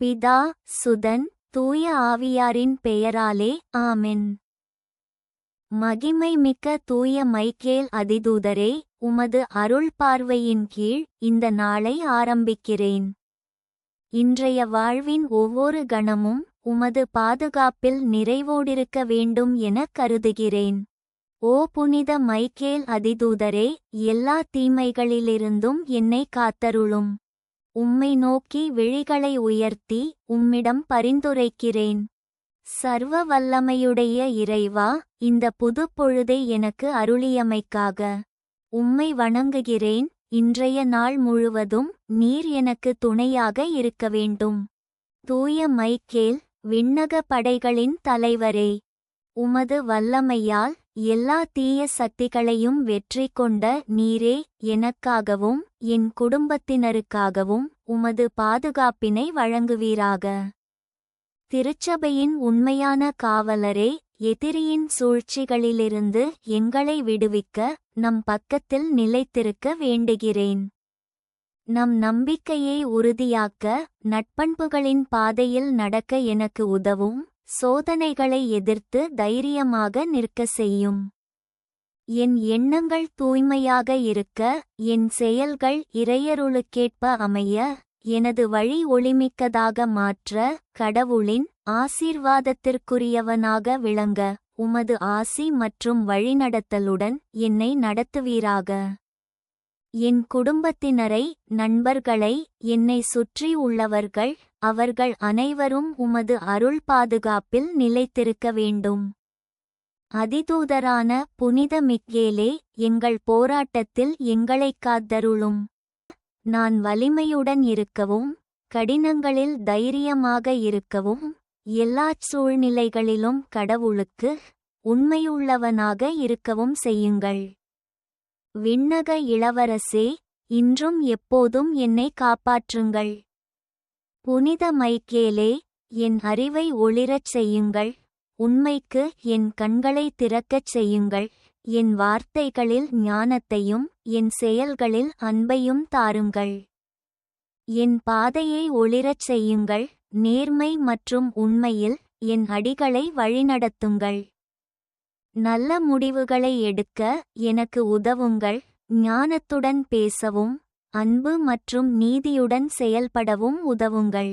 பிதா சுதன் தூய ஆவியாரின் பெயராலே ஆமென். மகிமை மிக்க தூய மைக்கேல் அதிதூதரே உமது அருள் பார்வையின் கீழ் இந்த நாளை ஆரம்பிக்கிறேன். இன்றைய வாழ்வின் ஒவ்வொரு கணமும் உமது பாதுகாப்பில் நிறைவோடிருக்க வேண்டும் என கருதுகிறேன். ஓ புனித மைக்கேல் அதிதூதரே எல்லா தீமைகளிலிருந்தும் என்னை காத்தருளும். உம்மை நோக்கி விழிகளை உயர்த்தி உம்மிடம் பரிந்துரைக்கிறேன். சர்வ வல்லமையுடைய இறைவா இந்த புது பொழுதை எனக்கு அருளியமைக்காக. உம்மை வணங்குகிறேன் இன்றைய நாள் முழுவதும் நீர் எனக்கு துணையாக இருக்க வேண்டும். தூய மைக்கேல் விண்ணக படைகளின் தலைவரே. உமது வல்லமையால் எல்லா தீய சக்திகளையும் வெற்றி கொண்ட நீரே எனக்காகவும் என் குடும்பத்தினருக்காகவும் உமது பாதுகாப்பினை வழங்குவீராக. திருச்சபையின் உண்மையான காவலரே எதிரியின் சூழ்ச்சிகளிலிருந்து எங்களை விடுவிக்க நம் பக்கத்தில் நிலைத்திருக்க வேண்டுகிறேன். நம் நம்பிக்கையை உறுதியாக்க நட்பண்புகளின் பாதையில் நடக்க எனக்கு உதவும். சோதனைகளை எதிர்த்து தைரியமாக நிற்க செய்யும். என் எண்ணங்கள் தூய்மையாக இருக்க என் செயல்கள் இறையருளுக்கேற்ப அமைய எனது வழி ஒளிமிக்கதாக மாற்ற கடவுளின் ஆசீர்வாதத்திற்குரியவனாக விளங்க உமது ஆசி மற்றும் வழிநடத்தலுடன் என்னை நடத்துவீராக. என் குடும்பத்தினரை நண்பர்களை என்னை சுற்றி உள்ளவர்கள் அவர்கள் அனைவரும் உமது அருள் பாதுகாப்பில் நிலைத்திருக்க வேண்டும். அதிதூதரான புனித மிக்கேலே எங்கள் போராட்டத்தில் எங்களைக் காத்தருளும். நான் வலிமையுடன் இருக்கவும் கடினங்களில் தைரியமாக இருக்கவும் எல்லாச் சூழ்நிலைகளிலும் கடவுளுக்கு உண்மையுள்ளவனாக இருக்கவும் செய்யுங்கள். விண்ணக இளவரசே இன்றும் எப்போதும் என்னை காப்பாற்றுங்கள். புனித மைக்கேலே என் அறிவை ஒளிரச் செய்யுங்கள். உண்மைக்கு என் கண்களை திறக்கச் செய்யுங்கள். என் வார்த்தைகளில் ஞானத்தையும் என் செயல்களில் அன்பையும் தாருங்கள். என் பாதையை ஒளிரச் செய்யுங்கள். நேர்மை மற்றும் உண்மையில் என் அடிகளை வழிநடத்துங்கள். நல்ல முடிவுகளை எடுக்க எனக்கு உதவுங்கள். ஞானத்துடன் பேசவும் அன்பு மற்றும் நீதியுடன் செயல்படவும் உதவுங்கள்.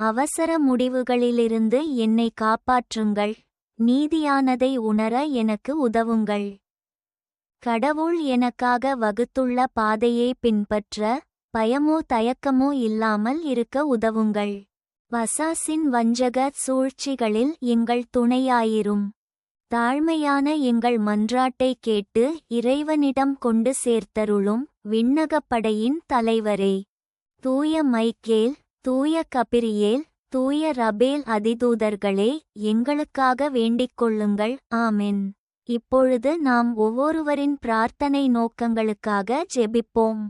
அவசர முடிவுகளிலிருந்து என்னை காப்பாற்றுங்கள். நீதியானதை உணர எனக்கு உதவுங்கள். கடவுள் எனக்காக வகுத்துள்ள பாதையை பின்பற்ற பயமோ தயக்கமோ இல்லாமல் இருக்க உதவுங்கள். வசாசின் வஞ்சக சூழ்ச்சிகளில் எங்கள் துணையாயிரும். தாழ்மையான எங்கள் மன்றாட்டை கேட்டு இறைவனிடம் கொண்டு சேர்த்தருளும் விண்ணகப்படையின் தலைவரே. தூய மைக்கேல் தூய கபிரியேல் தூய ரபேல் அதிதூதர்களே எங்களுக்காக வேண்டிக் கொள்ளுங்கள். ஆமென். இப்பொழுது நாம் ஒவ்வொருவரின் பிரார்த்தனை நோக்கங்களுக்காக ஜெபிப்போம்.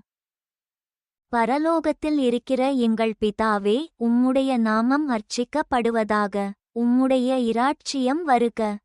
பரலோகத்தில் இருக்கிற எங்கள் பிதாவே உம்முடைய நாமம் அர்ச்சிக்கப்படுவதாக உம்முடைய இராட்சியம் வருக.